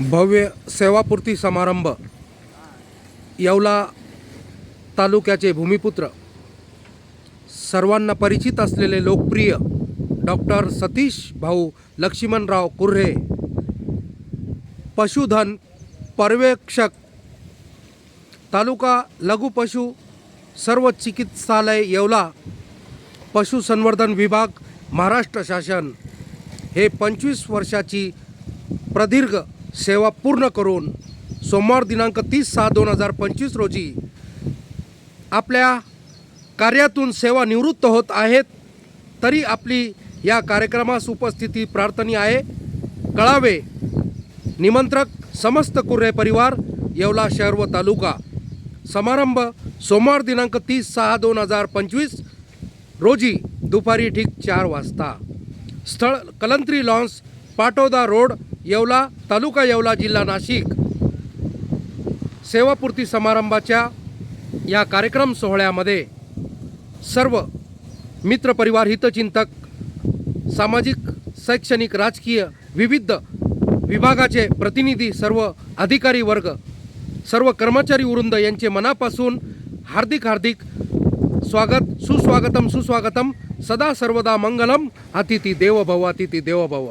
भव्य सेवापूर्ती समारंभ येवला तालुक्याचे भूमिपुत्र सर्वांना परिचित असलेले लोकप्रिय डॉक्टर सतीश भाऊ लक्ष्मणराव कुर्हे पशुधन पर्यवेक्षक तालुका लघुपशु सर्व चिकित्सालय येवला पशुसंवर्धन विभाग महाराष्ट्र शासन. हे पंचवीस वर्षाची प्रदीर्घ सेवा पूर्ण करून सोमवार दिनांक तीस सहा दोन हजार पंचवीस रोजी आपल्या कार्यातून सेवा निवृत्त होत आहेत तरी आपली या कार्यक्रमास उपस्थिती प्रार्थनीय आहे. कळावे. निमंत्रक समस्त कुर्रे परिवार येवला शहर व तालुका. समारंभ सोमवार दिनांक तीस सहा दोन हजार पंचवीस रोजी दुपारी ठीक चार वाजता. स्थळ कलंत्री लॉन्स पाटोदा रोड येवला तालुका येवला जिल्हा नाशिक. सेवापूर्ती समारंभाच्या या कार्यक्रम सोहळ्यामध्ये सर्व मित्रपरिवार हितचिंतक सामाजिक शैक्षणिक राजकीय विविध विभागाचे प्रतिनिधी सर्व अधिकारी वर्ग सर्व कर्मचारी वृंद यांचे मनापासून हार्दिक हार्दिक स्वागत सुस्वागतम सुस्वागतम सदा सर्वदा मंगलम अतिथी देवभव अतिथी देवभव.